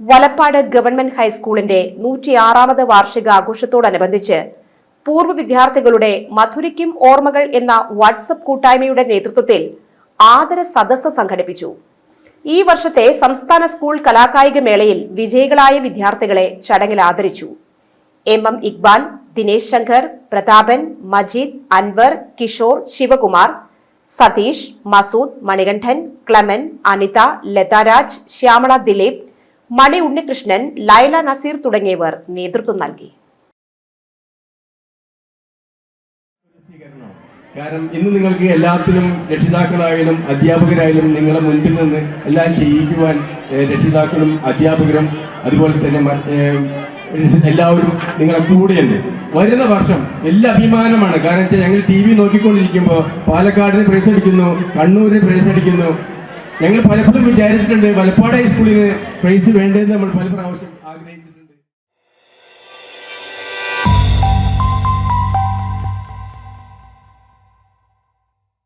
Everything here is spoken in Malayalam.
വലപ്പാട് ഗവൺമെന്റ് ഹൈസ്കൂളിന്റെ നൂറ്റിയാറാമത് വാർഷികാഘോഷത്തോടനുബന്ധിച്ച് പൂർവ വിദ്യാർത്ഥികളുടെ മധുരിക്കും ഓർമ്മകൾ എന്ന വാട്സപ്പ് കൂട്ടായ്മയുടെ നേതൃത്വത്തിൽ ആദര സദസ്സ് സംഘടിപ്പിച്ചു. ഈ വർഷത്തെ സംസ്ഥാന സ്കൂൾ കലാകായിക മേളയിൽ വിജയികളായ വിദ്യാർത്ഥികളെ ചടങ്ങിൽ ആദരിച്ചു. M M Iqbal Dinesh Shankar Prathapan Majeed Anwar Kishore Sivakumar Satheesh Masood Manikandan Clement Anitha Latharaj Shyamala Dileep Mani Unnikrishnan Laila Naseer തുടങ്ങിയവർ നേതൃത്വം നൽകി. കാരണം ഇന്ന് നിങ്ങൾക്ക് എല്ലാത്തിനും രക്ഷിതാക്കളായാലും അധ്യാപകരായാലും നിങ്ങളെ മുൻപിൽ നിന്ന് എല്ലാം ചെയ്യിക്കുവാൻ രക്ഷിതാക്കളും അധ്യാപകരും അതുപോലെ തന്നെ എല്ലാവരും നിങ്ങളെ കൂടെയുണ്ട്. വരുന്ന വർഷം എല്ലാ അഭിമാനമാണ്. കാരണം ഞങ്ങൾ ടി വി നോക്കിക്കൊണ്ടിരിക്കുമ്പോൾ പാലക്കാടിന് പ്രൈസ് അടിക്കുന്നു കണ്ണൂരിന് പ്രൈസ് അടിക്കുന്നു ഞങ്ങൾ പലപ്പോഴും വിചാരിച്ചിട്ടുണ്ട് വലപ്പാട് ഹൈസ്കൂളിന് പ്രൈസ് വേണ്ടതെന്ന് നമ്മൾ പല പ്രാവശ്യം ആഗ്രഹിച്ചിട്ടുണ്ട്.